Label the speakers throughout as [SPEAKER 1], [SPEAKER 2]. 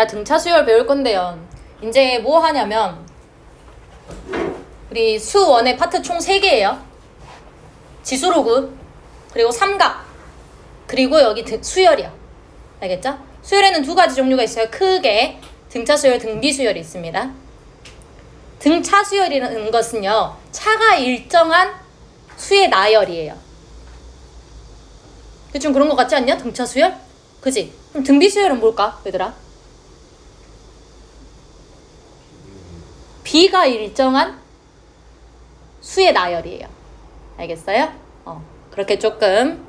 [SPEAKER 1] 야, 등차 수열 배울 건데요. 이제 뭐 하냐면, 우리 수원의 파트 총 3개예요. 지수로그, 그리고 삼각, 그리고 여기 등, 수열이요. 알겠죠? 수열에는 두 가지 종류가 있어요. 크게 등차 수열, 등비 수열이 있습니다. 등차 수열이라는 것은요, 차가 일정한 수의 나열이에요. 대충 그런 것 같지 않냐? 등차 수열? 그지? 그럼 등비 수열은 뭘까, 얘들아? 비가 일정한 수의 나열이에요. 알겠어요? 어, 그렇게 조금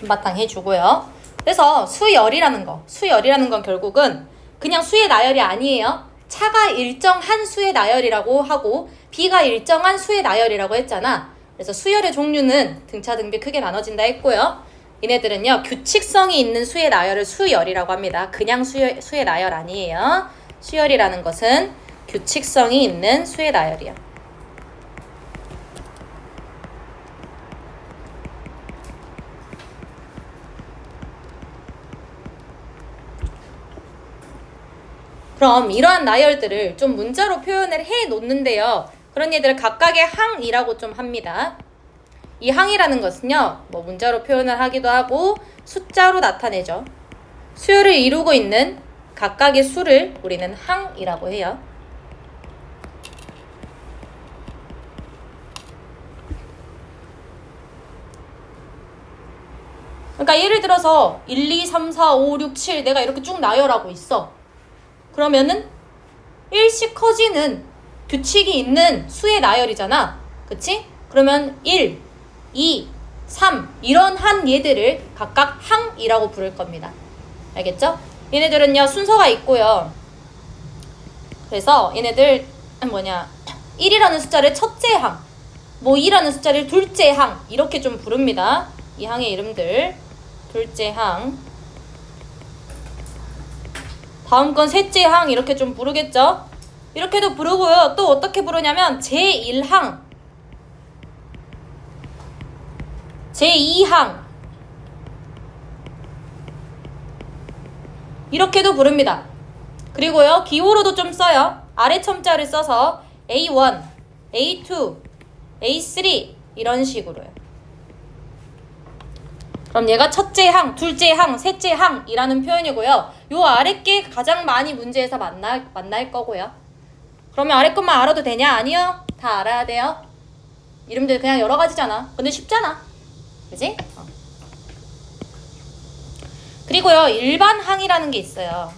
[SPEAKER 1] 한바탕 해주고요. 그래서 수열이라는 거, 수열이라는 건 결국은 그냥 수의 나열이 아니에요. 차가 일정한 수의 나열이라고 하고 비가 일정한 수의 나열이라고 했잖아. 그래서 수열의 종류는 등차 등비 크게 나눠진다 했고요. 얘네들은요 규칙성이 있는 수의 나열을 수열이라고 합니다. 그냥 수열, 수의 나열 아니에요. 수열이라는 것은 규칙성이 있는 수의 나열이야. 그럼 이러한 나열들을 좀 문자로 표현을 해 놓는데요. 그런 얘들을 각각의 항이라고 좀 합니다. 이 항이라는 것은요, 뭐 문자로 표현을 하기도 하고 숫자로 나타내죠. 수열을 이루고 있는 각각의 수를 우리는 항이라고 해요. 그러니까 예를 들어서 1, 2, 3, 4, 5, 6, 7 내가 이렇게 쭉 나열하고 있어. 그러면은 일씩 커지는 규칙이 있는 수의 나열이잖아. 그치? 그러면 1, 2, 3 이런 한 얘들을 각각 항이라고 부를 겁니다. 알겠죠? 얘네들은요 순서가 있고요. 그래서 얘네들 뭐냐 1이라는 숫자를 첫째 항, 뭐 2라는 숫자를 둘째 항 이렇게 좀 부릅니다. 이 항의 이름들 둘째 항, 다음 건 셋째 항 이렇게 좀 부르겠죠? 이렇게도 부르고요. 또 어떻게 부르냐면 제1항, 제2항 이렇게도 부릅니다. 그리고요. 기호로도 좀 써요. 아래 첨자를 써서 A1, A2, A3 이런 식으로요. 그럼 얘가 첫째 항, 둘째 항, 셋째 항이라는 표현이고요. 요 아래 게 가장 많이 문제에서 만날, 만날 거고요. 그러면 아래 것만 알아도 되냐? 아니요. 다 알아야 돼요. 이름들 그냥 여러 가지잖아. 근데 쉽잖아. 그지? 어. 그리고요, 일반 항이라는 게 있어요.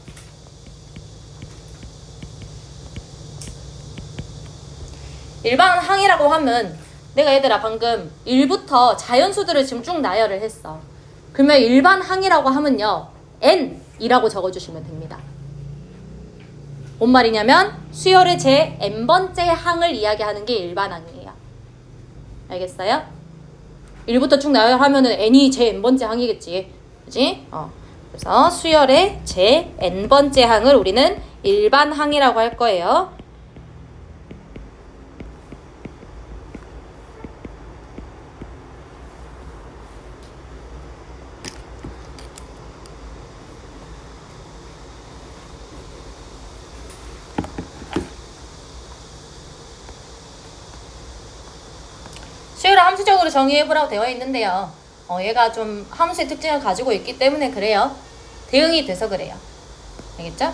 [SPEAKER 1] 일반 항이라고 하면 내가 얘들아 방금 1부터 자연수들을 지금 쭉 나열을 했어. 그러면 일반 항이라고 하면요. n이라고 적어주시면 됩니다. 뭔 말이냐면 수열의 제 n번째 항을 이야기하는 게 일반 항이에요. 알겠어요? 1부터 쭉 나열하면은 n이 제 n번째 항이겠지. 그지? 어. 그래서 수열의 제 n번째 항을 우리는 일반 항이라고 할 거예요. 함수적으로 정의해보라고 되어 있는데요. 어, 얘가 좀 함수의 특징을 가지고 있기 때문에 그래요. 대응이 돼서 그래요. 알겠죠?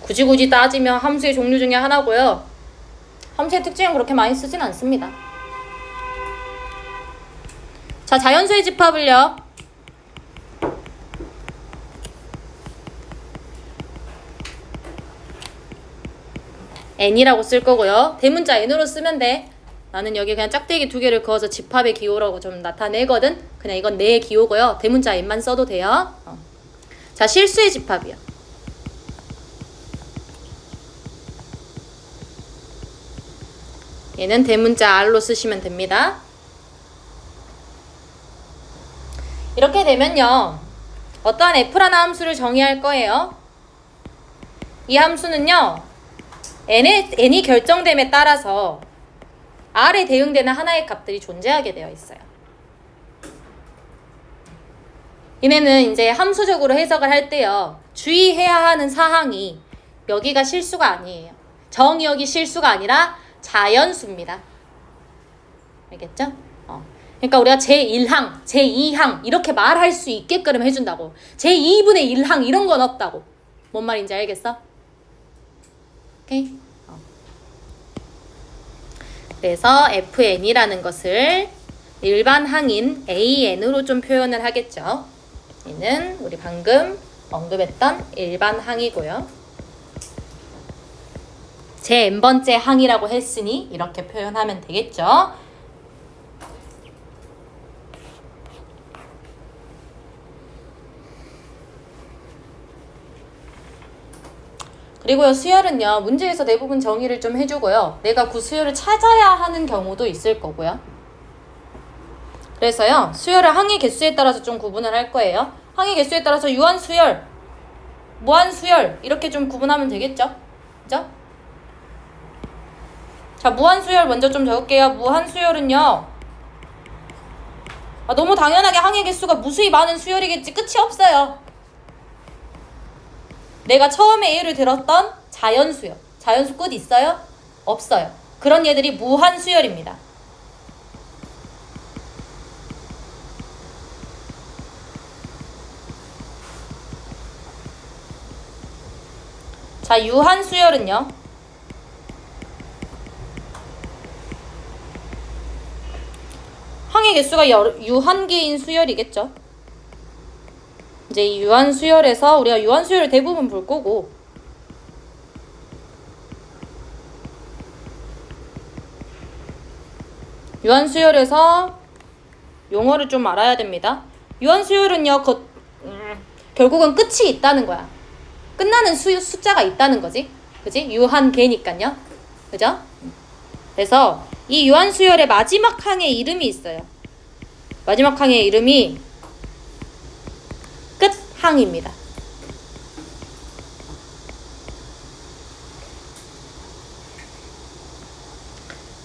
[SPEAKER 1] 굳이 굳이 따지면 함수의 종류 중에 하나고요. 함수의 특징은 그렇게 많이 쓰진 않습니다. 자, 자연수의 집합을요. N이라고 쓸 거고요. 대문자 n으로 쓰면 돼. 나는 여기 그냥 짝대기 두 개를 그어서 집합의 기호라고 좀 나타내거든. 그냥 이건 내 기호고요. 대문자 n만 써도 돼요. 어. 자, 실수의 집합이요. 얘는 대문자 r로 쓰시면 됩니다. 이렇게 되면요. 어떠한 f라는 함수를 정의할 거예요. 이 함수는요. N의, n이 결정됨에 따라서 r에 대응되는 하나의 값들이 존재하게 되어 있어요. 얘네는 이제 함수적으로 해석을 할 때요. 주의해야 하는 사항이 여기가 실수가 아니에요. 정의역이 실수가 아니라 자연수입니다. 알겠죠? 어. 그러니까 우리가 제1항, 제2항 이렇게 말할 수 있게끔 해준다고. 제2분의 1항 이런 건 없다고. 뭔 말인지 알겠어? 오케이? 어. 그래서 FN이라는 것을 일반 항인 AN으로 좀 표현을 하겠죠. 얘는 우리 방금 언급했던 일반 항이고요. 제 n번째 항이라고 했으니 이렇게 표현하면 되겠죠. 그리고요, 수열은요, 문제에서 대부분 정의를 좀 해주고요. 내가 그 수열을 찾아야 하는 경우도 있을 거고요. 그래서요, 수열을 항의 개수에 따라서 좀 구분을 할 거예요. 항의 개수에 따라서 유한 수열, 무한 수열, 이렇게 좀 구분하면 되겠죠? 그죠? 자, 무한 수열 먼저 좀 적을게요. 무한 수열은요, 아, 너무 당연하게 항의 개수가 무수히 많은 수열이겠지. 끝이 없어요. 내가 처음에 예를 들었던 자연수요. 자연수 끝 있어요? 없어요. 그런 얘들이 무한 수열입니다. 자, 유한 수열은요. 항의 개수가 유한계인 수열이겠죠. 이제 이 유한 수열에서 우리가 유한 수열을 대부분 볼 거고 유한 수열에서 용어를 좀 알아야 됩니다. 유한 수열은요, 거, 음, 결국은 끝이 있다는 거야. 끝나는 수, 숫자가 있다는 거지. 그지? 유한계니까요. 그죠? 그래서 이 유한 수열의 마지막 항의 이름이 있어요. 마지막 항의 이름이 끝 항입니다.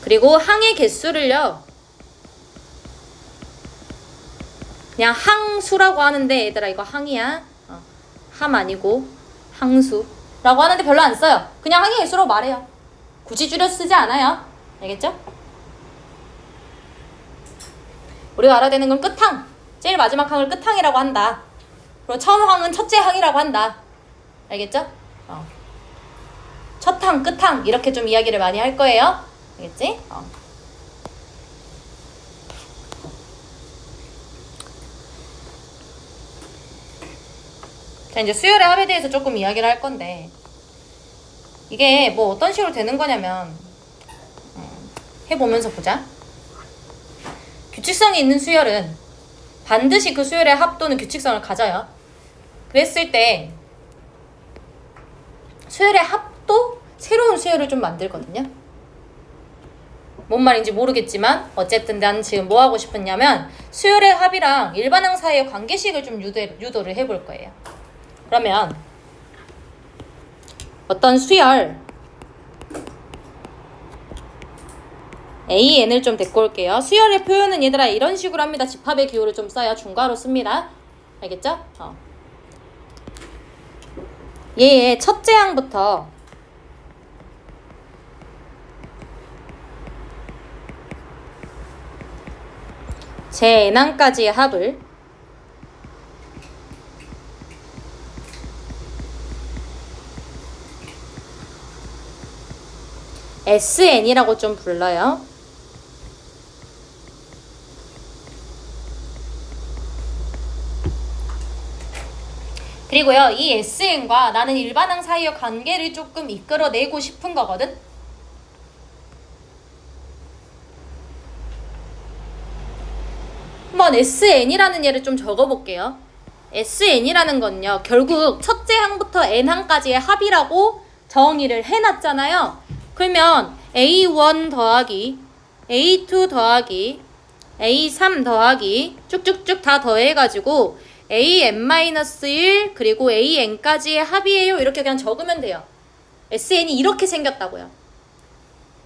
[SPEAKER 1] 그리고 항의 개수를요. 그냥 항수라고 하는데 얘들아 이거 항이야. 어, 함 아니고 항수라고 하는데 별로 안 써요. 그냥 항의 개수로 말해요. 굳이 줄여 쓰지 않아요. 알겠죠? 우리가 알아야 되는 건 끝항. 제일 마지막 항을 끝항이라고 한다. 그리고 처음 항은 첫째 항이라고 한다. 알겠죠? 어. 첫 항, 끝 항, 이렇게 좀 이야기를 많이 할 거예요. 알겠지? 어. 자, 이제 수열의 합에 대해서 조금 이야기를 할 건데, 이게 뭐 어떤 식으로 되는 거냐면, 음, 해보면서 보자. 규칙성이 있는 수열은 반드시 그 수열의 합도는 규칙성을 가져요. 그랬을 때 수열의 합도 새로운 수열을 좀 만들거든요. 뭔 말인지 모르겠지만 어쨌든 난 지금 뭐 하고 싶었냐면 수열의 합이랑 일반항 사이의 관계식을 좀 유도, 유도를 해볼 거예요. 그러면 어떤 수열 AN을 좀 데리고 올게요. 수열의 표현은 얘들아 이런 식으로 합니다. 집합의 기호를 좀 써야 중괄호 씁니다. 알겠죠? 어. 얘의 첫째 항부터 제 n항까지의 합을 SN이라고 좀 불러요. 그리고요, 이 SN과 나는 일반항 사이의 관계를 조금 이끌어내고 싶은 거거든? 한번 SN이라는 예를 좀 적어볼게요. SN이라는 건요, 결국 첫째 항부터 N항까지의 합이라고 정의를 해놨잖아요. 그러면 A1 더하기 A2 더하기 A3 더하기 쭉쭉쭉 다 더해가지고 AN-1 그리고 AN까지의 합이에요. 이렇게 그냥 적으면 돼요. SN이 이렇게 생겼다고요.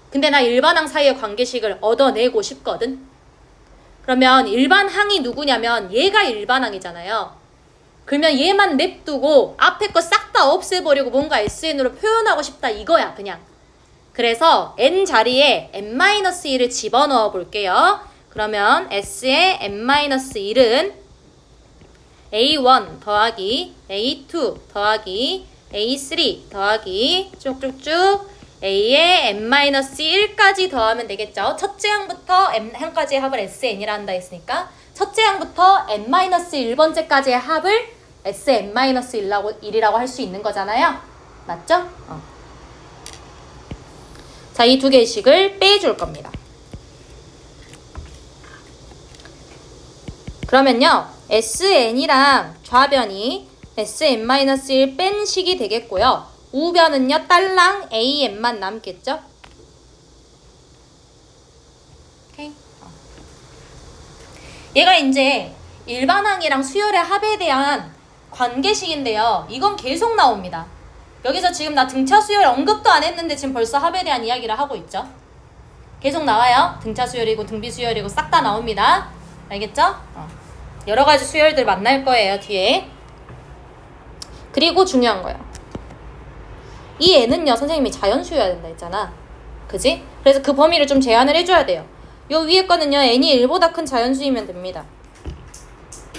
[SPEAKER 1] 근데 나 일반항 사이의 관계식을 얻어내고 싶거든. 그러면 일반항이 누구냐면 얘가 일반항이잖아요. 그러면 얘만 냅두고 앞에 거 싹 다 없애버리고 뭔가 SN으로 표현하고 싶다 이거야 그냥. 그래서 n 자리에 n-1을 집어넣어 볼게요. 그러면 s의 n-1은 a1 더하기 a2 더하기 a3 더하기 쭉쭉쭉 a의 n-1까지 더하면 되겠죠. 첫째 항부터 n-1까지의 합을 sn이라 한다 했으니까 첫째 항부터 n-1번째까지의 합을 sn-1이라고 할수 있는 거잖아요. 맞죠? 어. 자, 이 두 개씩을 빼줄 겁니다. 그러면요, sn이랑 좌변이 sn-1 뺀 식이 되겠고요. 우변은요, 딸랑 an만 남겠죠? 어. 얘가 이제 일반항이랑 수열의 합에 대한 관계식인데요. 이건 계속 나옵니다. 여기서 지금 나 등차 수열 언급도 안 했는데 지금 벌써 합에 대한 이야기를 하고 있죠. 계속 나와요. 등차 수열이고 등비 수열이고 싹 다 나옵니다. 알겠죠? 어. 여러 가지 수열들 만날 거예요, 뒤에. 그리고 중요한 거예요. 이 애는요, 선생님이 자연수여야 된다 했잖아. 그지? 그래서 그 범위를 좀 제한을 해줘야 돼요. 요 위에 거는요, n이 1보다 큰 자연수이면 됩니다.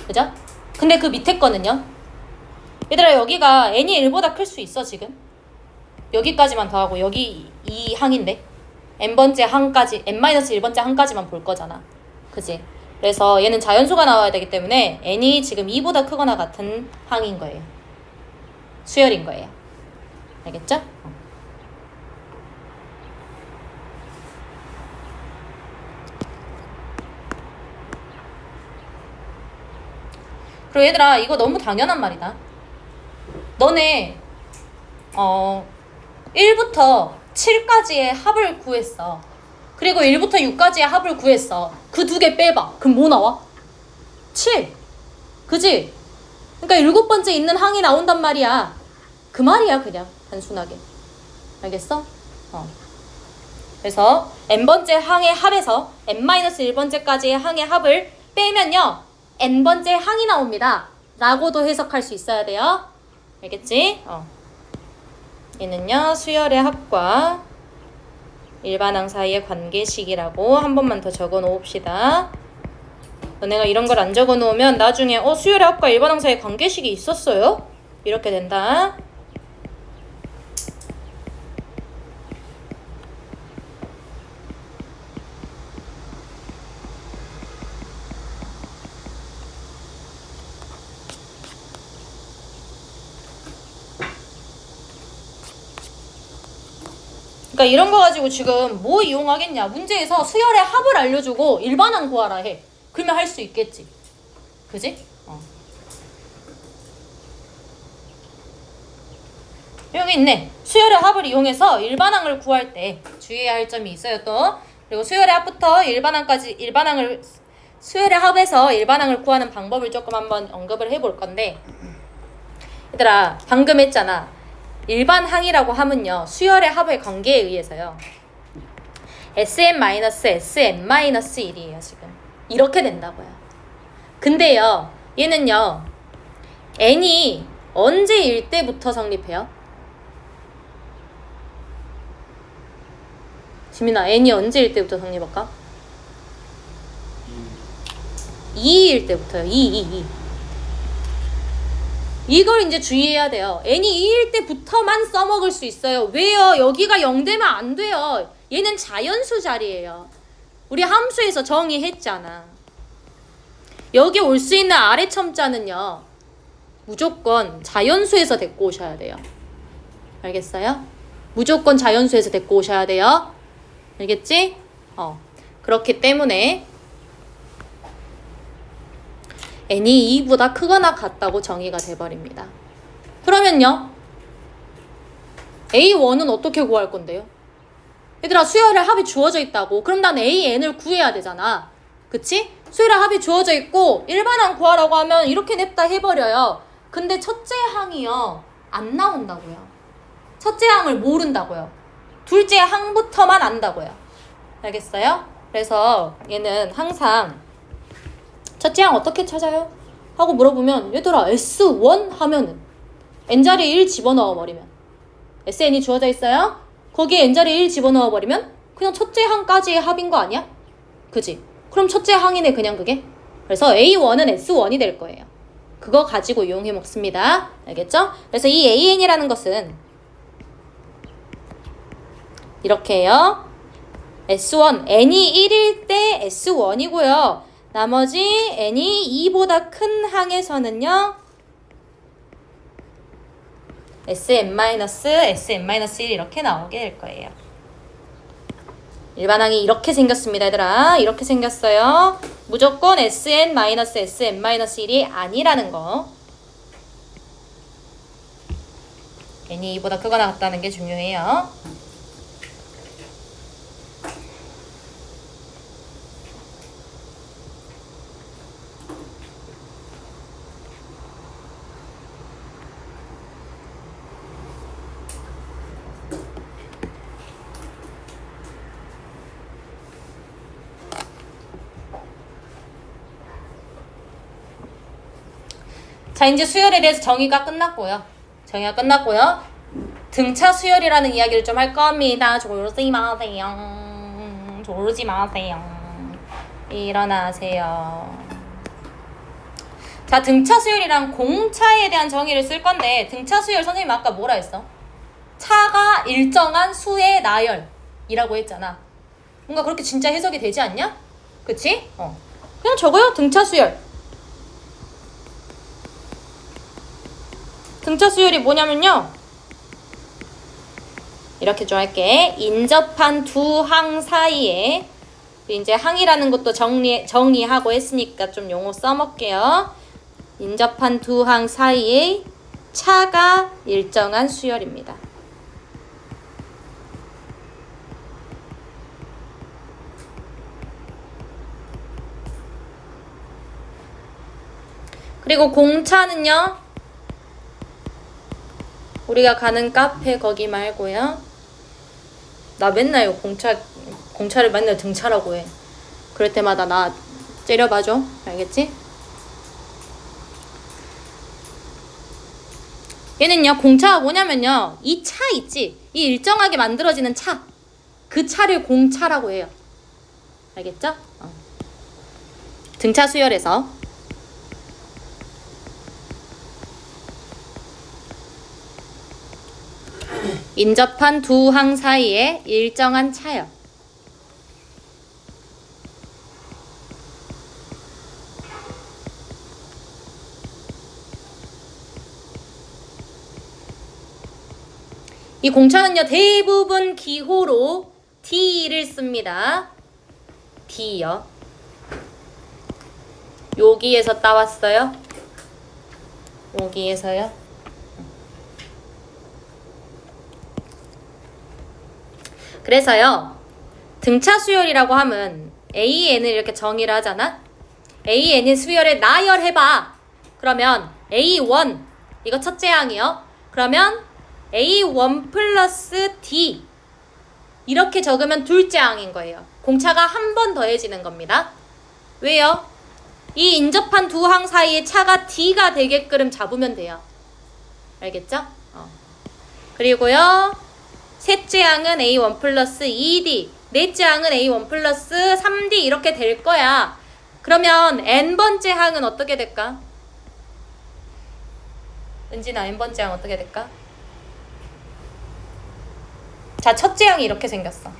[SPEAKER 1] 그죠? 근데 그 밑에 거는요? 얘들아, 여기가 n이 1보다 클 수 있어, 지금? 여기까지만 더하고, 여기 이 항인데? n번째 항까지, n-1번째 항까지만 볼 거잖아. 그지? 그래서 얘는 자연수가 나와야 되기 때문에 n이 지금 2보다 크거나 같은 항인 거예요. 수열인 거예요. 알겠죠? 어. 그리고 얘들아 이거 너무 당연한 말이다. 너네 어 1부터 7까지의 합을 구했어. 그리고 1부터 6까지의 합을 구했어. 그 두 개 빼봐. 그럼 뭐 나와? 7. 그지? 그러니까 일곱 번째 있는 항이 나온단 말이야. 그 말이야 그냥 단순하게. 알겠어? 어. 그래서 n번째 항의 합에서 n-1번째까지의 항의 합을 빼면요. n번째 항이 나옵니다. 라고도 해석할 수 있어야 돼요. 알겠지? 어. 얘는요. 수열의 합과 일반항 사이의 관계식이라고 한 번만 더 적어 놓읍시다. 너네가 이런 걸 안 적어 놓으면 나중에 어 수열의 합과 일반항 사이의 관계식이 있었어요? 이렇게 된다. 그러니까 이런 거 가지고 지금 뭐 이용하겠냐? 문제에서 수열의 합을 알려주고 일반항 구하라 해. 그러면 할 수 있겠지. 그지? 어. 여기 있네. 수열의 합을 이용해서 일반항을 구할 때 주의해야 할 점이 있어요 또. 그리고 수열의 합부터 일반항까지 일반항을 수열의 합에서 일반항을 구하는 방법을 조금 한번 언급을 해볼 건데 얘들아 방금 했잖아. 일반 항이라고 하면요. 수열의 합의 관계에 의해서요. sn-sn-1이에요, 지금. 이렇게 된다고요. 근데요. 얘는요. n이 언제일 때부터 성립해요? 지민아, n이 언제일 때부터 성립할까? 2일 때부터요. 2, 2, 2. 이걸 이제 주의해야 돼요. n이 2일 때부터만 써먹을 수 있어요. 왜요? 여기가 0 되면 안 돼요. 얘는 자연수 자리예요. 우리 함수에서 정의했잖아. 여기 올 수 있는 아래 첨자는요. 무조건 자연수에서 데리고 오셔야 돼요. 알겠어요? 무조건 자연수에서 데리고 오셔야 돼요. 알겠지? 어. 그렇기 때문에 n이 2보다 크거나 같다고 정의가 돼버립니다. 그러면요. a1은 어떻게 구할 건데요? 얘들아 수열의 합이 주어져 있다고. 그럼 난 an을 구해야 되잖아. 그치? 수열의 합이 주어져 있고 일반항 구하라고 하면 이렇게 냅다 해버려요. 근데 첫째 항이요. 안 나온다고요. 첫째 항을 모른다고요. 둘째 항부터만 안다고요. 알겠어요? 그래서 얘는 항상 첫째 항 어떻게 찾아요? 하고 물어보면 얘들아 S1 하면은 n자리에 1 집어넣어 버리면 SN이 주어져 있어요? 거기에 n자리에 1 집어넣어 버리면 그냥 첫째 항까지의 합인 거 아니야? 그지? 그럼 첫째 항이네 그냥 그게 그래서 A1은 S1이 될 거예요 그거 가지고 이용해 먹습니다 알겠죠? 그래서 이 AN이라는 것은 이렇게 해요 S1, n이 1일 때 S1이고요. 나머지 n이 2보다 큰 항에서는요. Sn-, Sn-1 이렇게 나오게 될 거예요. 일반항이 이렇게 생겼습니다, 얘들아. 이렇게 생겼어요. 무조건 Sn-, Sn-1이 아니라는 거. n이 2보다 크거나 같다는 게 중요해요. 자, 이제 수열에 대해서 정의가 끝났고요. 정의가 끝났고요. 등차 수열이라는 이야기를 좀 할 겁니다. 졸지 마세요. 졸지 마세요. 일어나세요. 자, 등차 수열이랑 공차에 대한 정의를 쓸 건데, 등차 수열 선생님 아까 뭐라 했어? 차가 일정한 수의 나열이라고 했잖아. 뭔가 그렇게 진짜 해석이 되지 않냐? 그치? 어. 그냥 적어요. 등차 수열. 등차 수열이 뭐냐면요. 이렇게 좀 할게. 인접한 두 항 사이에 이제 항이라는 것도 정리 정의하고 했으니까 좀 용어 써먹게요. 인접한 두 항 사이에 차가 일정한 수열입니다. 그리고 공차는요. 우리가 가는 카페 거기 말고요. 나 맨날 공차 공차를 맨날 등차라고 해. 그럴 때마다 나 째려봐줘. 알겠지? 얘는요 공차가 뭐냐면요 이 차 있지 이 일정하게 만들어지는 차 그 차를 공차라고 해요 알겠죠? 어. 등차 수열에서 인접한 두 항 사이에 일정한 차요. 이 공차는요 대부분 기호로 D를 씁니다. D요. 여기에서 따왔어요. 여기에서요. 그래서요. 등차 수열이라고 하면 AN을 이렇게 정의를 하잖아. AN의 수열을 나열해봐. 그러면 A1 이거 첫째 항이요. 그러면 A1 플러스 D 이렇게 적으면 둘째 항인 거예요. 공차가 한 번 더해지는 겁니다. 왜요? 이 인접한 두 항 사이에 차가 D가 되게끔 잡으면 돼요. 알겠죠? 어. 그리고요. 셋째 항은 A1 플러스 2D, 넷째 항은 A1 플러스 3D 이렇게 될 거야. 그러면 n번째 항은 어떻게 될까? 은진아, n번째 항 어떻게 될까? 자, 첫째 항이 이렇게 생겼어.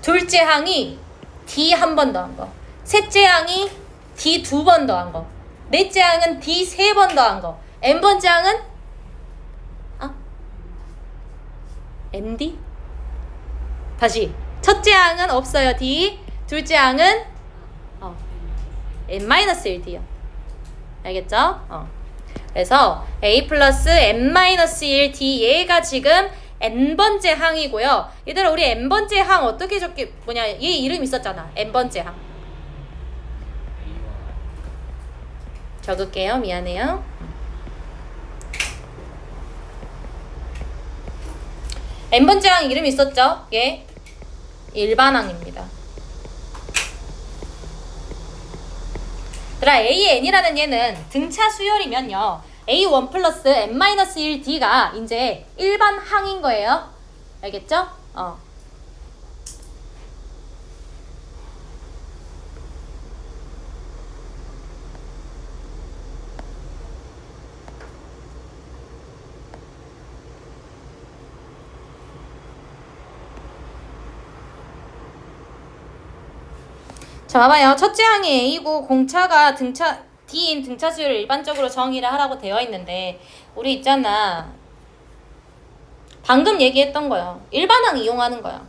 [SPEAKER 1] 둘째 항이 D 한 번 더 한 거. 셋째 항이 D 두 번 더 한 거. 넷째 항은 D 세 번 더 한 거. n번째 항은 어? MD? 다시. 첫째 항은 없어요 D. 둘째 항은? 어, N-1D요. 알겠죠? 어. 그래서 A 플러스 N-1 D 얘가 지금 N번째 항이고요. 얘들아 우리 N번째 항 어떻게 적게 뭐냐 얘 이름 있었잖아. N번째 항. 적을게요. 미안해요 N번째 항 이름 있었죠? 예. 일반항입니다. 얘들아 AN이라는 얘는 등차 수열이면요. A1 플러스 N-1D가 이제 일반 항인 거예요. 알겠죠? 어. 자, 봐봐요. 첫째 항이 A고 공차가 등차 D인 등차 수율을 일반적으로 정의를 하라고 되어 있는데 우리 있잖아. 방금 얘기했던 거요. 일반항 이용하는 거야.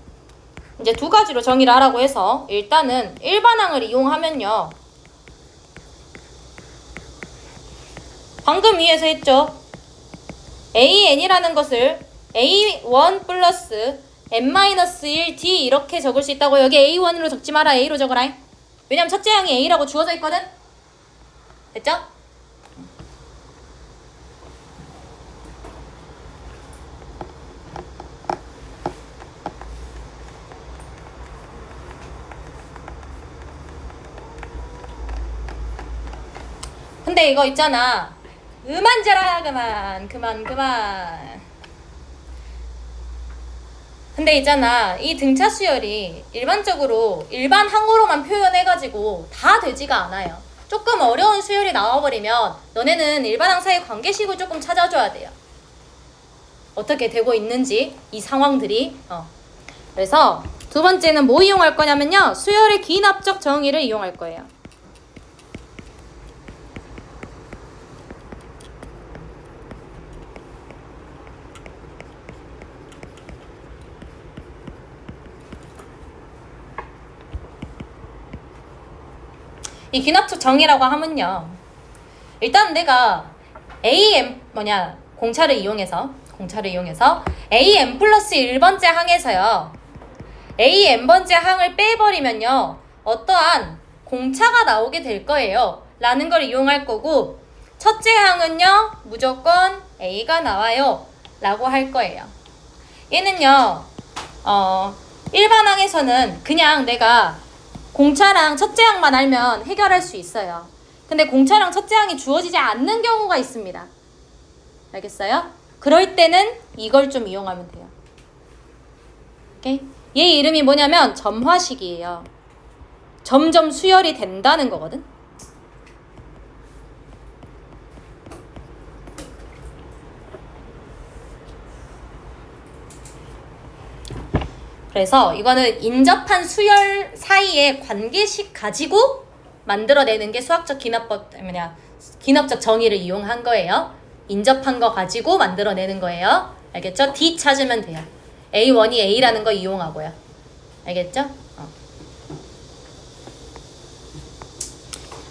[SPEAKER 1] 이제 두 가지로 정의를 하라고 해서 일단은 일반항을 이용하면요. 방금 위에서 했죠. AN이라는 것을 A1 플러스 N-1D 이렇게 적을 수 있다고 여기 A1으로 적지 마라 A로 적어라 왜냐면 첫째 항이 A라고 주어져 있거든? 됐죠? 근데 이거 있잖아. 그만져라 그만. 그만 그만 근데 있잖아 이 등차 수열이 일반적으로 일반 항으로만 표현해가지고 다 되지가 않아요. 조금 어려운 수열이 나와버리면 너네는 일반 항 사이 관계식을 조금 찾아줘야 돼요. 어떻게 되고 있는지 이 상황들이. 어. 그래서 두 번째는 뭐 이용할 거냐면요 수열의 기납적 정의를 이용할 거예요 이 기납적 정의라고 하면요. 일단 내가 AM 뭐냐 공차를 이용해서 공차를 이용해서 AM 플러스 1번째 항에서요. AN번째 항을 빼버리면요. 어떠한 공차가 나오게 될 거예요. 라는 걸 이용할 거고 첫째 항은요. 무조건 A가 나와요. 라고 할 거예요. 얘는요. 어, 일반 항에서는 그냥 내가 공차랑 첫째 항만 알면 해결할 수 있어요. 근데 공차랑 첫째 항이 주어지지 않는 경우가 있습니다. 알겠어요? 그럴 때는 이걸 좀 이용하면 돼요. 오케이? 얘 이름이 뭐냐면 점화식이에요. 점점 수열이 된다는 거거든. 그래서 이거는 인접한 수열 사이의 관계식 가지고 만들어내는 게 수학적 기납법 뭐냐 기납적 정의를 이용한 거예요. 인접한 거 가지고 만들어내는 거예요. 알겠죠? D 찾으면 돼요. A1이 A라는 거 이용하고요. 알겠죠? 어.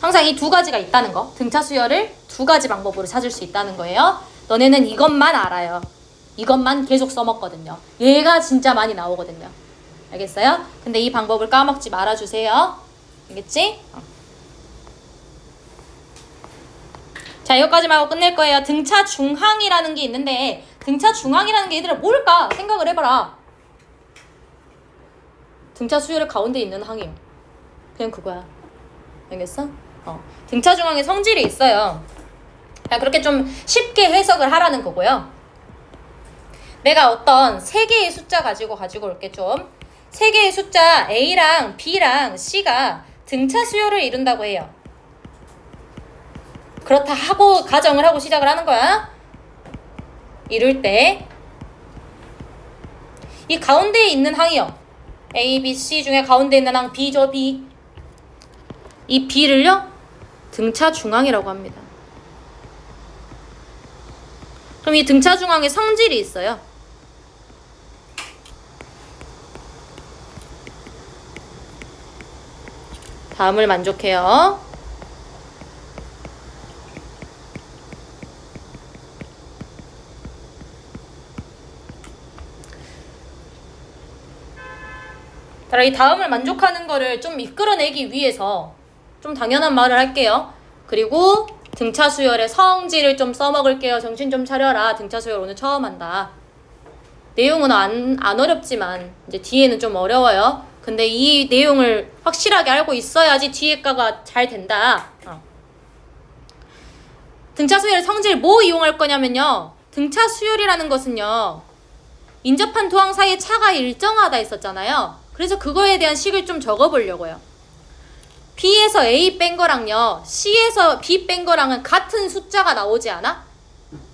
[SPEAKER 1] 항상 이 두 가지가 있다는 거. 등차 수열을 두 가지 방법으로 찾을 수 있다는 거예요. 너네는 이것만 알아요. 이것만 계속 써먹거든요. 얘가 진짜 많이 나오거든요. 알겠어요? 근데 이 방법을 까먹지 말아주세요. 알겠지? 어. 자, 여기까지만 하고 끝낼 거예요. 등차 중항이라는 게 있는데, 등차 중항이라는 게 얘들아 뭘까? 생각을 해봐라. 등차 수열의 가운데 있는 항이요. 그냥 그거야. 알겠어? 어. 등차 중항에 성질이 있어요. 그냥 그렇게 좀 쉽게 해석을 하라는 거고요. 내가 어떤 세 개의 숫자 가지고 가지고 올게 좀. 세 개의 숫자 A랑 B랑 C가 등차 수열을 이룬다고 해요. 그렇다 하고 가정을 하고 시작을 하는 거야. 이룰 때 이 가운데에 있는 항이요. A, B, C 중에 가운데 있는 항 B죠, B. 이 B를요. 등차 중앙이라고 합니다. 그럼 이 등차 중앙에 성질이 있어요. 다음을 만족해요. 이 다음을 만족하는 거를 좀 이끌어내기 위해서 좀 당연한 말을 할게요. 그리고 등차 수열의 성질을 좀 써먹을게요. 정신 좀 차려라. 등차 수열 오늘 처음 한다. 내용은 안, 안 어렵지만 이제 뒤에는 좀 어려워요. 근데 이 내용을 확실하게 알고 있어야지 뒤에 가가 잘 된다. 어. 등차 수열 성질 뭐 이용할 거냐면요. 등차 수열이라는 것은요. 인접한 도항 사이의 차가 일정하다 했었잖아요. 그래서 그거에 대한 식을 좀 적어보려고요. B에서 A 뺀 거랑요. C에서 B 뺀 거랑은 같은 숫자가 나오지 않아?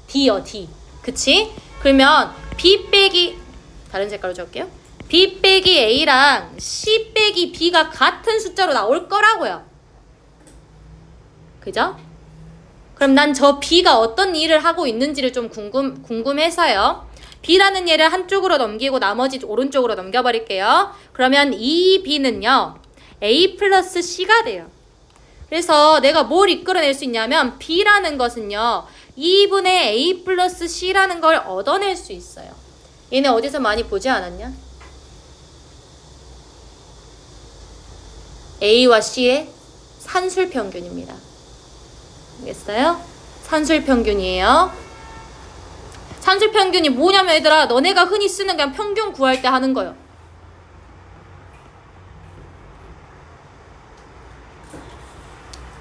[SPEAKER 1] D요, D. 그치? 그러면 B 빼기 다른 색깔로 적을게요. B 빼기 A랑 C 빼기 B가 같은 숫자로 나올 거라고요. 그죠? 그럼 난 저 B가 어떤 일을 하고 있는지를 좀 궁금, 궁금해서요. B라는 얘를 한쪽으로 넘기고 나머지 오른쪽으로 넘겨버릴게요. 그러면 이 B는요. A 플러스 C가 돼요. 그래서 내가 뭘 이끌어낼 수 있냐면 B라는 것은요. 2분의 A 플러스 C라는 걸 얻어낼 수 있어요. 얘네 어디서 많이 보지 않았냐? A와 C의 산술 평균입니다. 알겠어요? 산술 평균이에요. 산술 평균이 뭐냐면 얘들아 너네가 흔히 쓰는 그냥 평균 구할 때 하는 거요.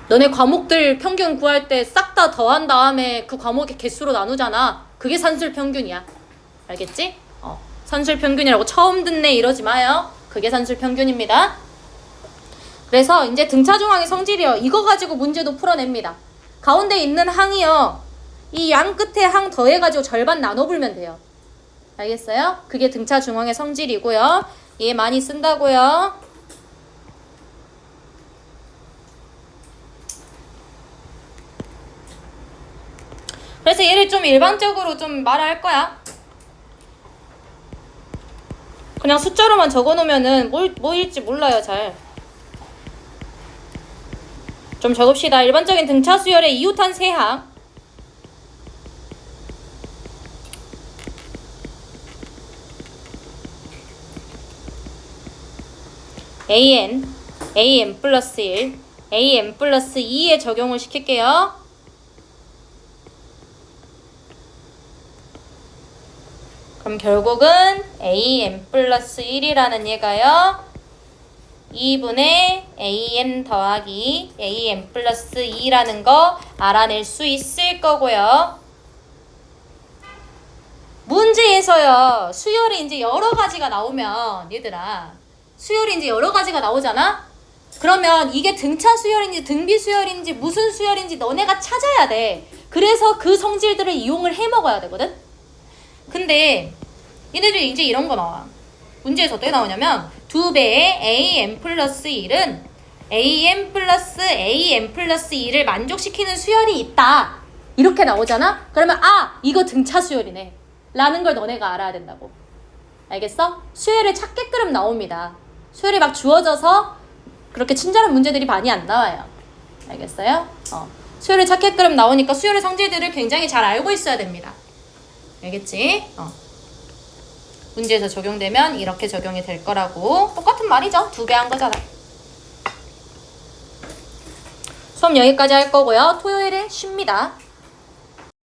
[SPEAKER 1] 너네 과목들 평균 구할 때 싹 다 더한 다음에 그 과목의 개수로 나누잖아. 그게 산술 평균이야. 알겠지? 어. 산술 평균이라고 처음 듣네 이러지 마요. 그게 산술 평균입니다. 그래서 이제 등차 중앙의 성질이요. 이거 가지고 문제도 풀어냅니다. 가운데 있는 항이요. 이 양 끝에 항 더해가지고 절반 나눠 불면 돼요. 알겠어요? 그게 등차 중앙의 성질이고요. 얘 많이 쓴다고요. 그래서 얘를 좀 일반적으로 좀 말할 거야. 그냥 숫자로만 적어 놓으면은 뭘, 뭐일지 몰라요, 잘. 좀 적읍시다. 일반적인 등차 수열의 이웃한 세항. an, an 플러스 1, an 플러스 2에 적용을 시킬게요. 그럼 결국은 an 플러스 1이라는 얘가요. 2분의 an 더하기 an 플러스 2라는 거 알아낼 수 있을 거고요. 문제에서요. 수열이 이제 여러 가지가 나오면 얘들아 수열이 이제 여러 가지가 나오잖아. 그러면 이게 등차 수열인지 등비 수열인지 무슨 수열인지 너네가 찾아야 돼. 그래서 그 성질들을 이용을 해 먹어야 되거든. 근데 얘네들이 이제 이런 거 나와. 문제에서 어떻게 나오냐면 두 배의 am 플러스 1은 am 플러스 am 플러스 2를 만족시키는 수열이 있다. 이렇게 나오잖아? 그러면 아 이거 등차 수열이네. 라는 걸 너네가 알아야 된다고. 알겠어? 수열을 찾게끔 나옵니다. 수열이 막 주어져서 그렇게 친절한 문제들이 많이 안 나와요. 알겠어요? 어. 수열을 찾게끔 나오니까 수열의 성질들을 굉장히 잘 알고 있어야 됩니다. 알겠지? 어. 문제에서 적용되면 이렇게 적용이 될 거라고 똑같은 말이죠. 두 배 한 거잖아. 수업 여기까지 할 거고요. 토요일에 쉽니다.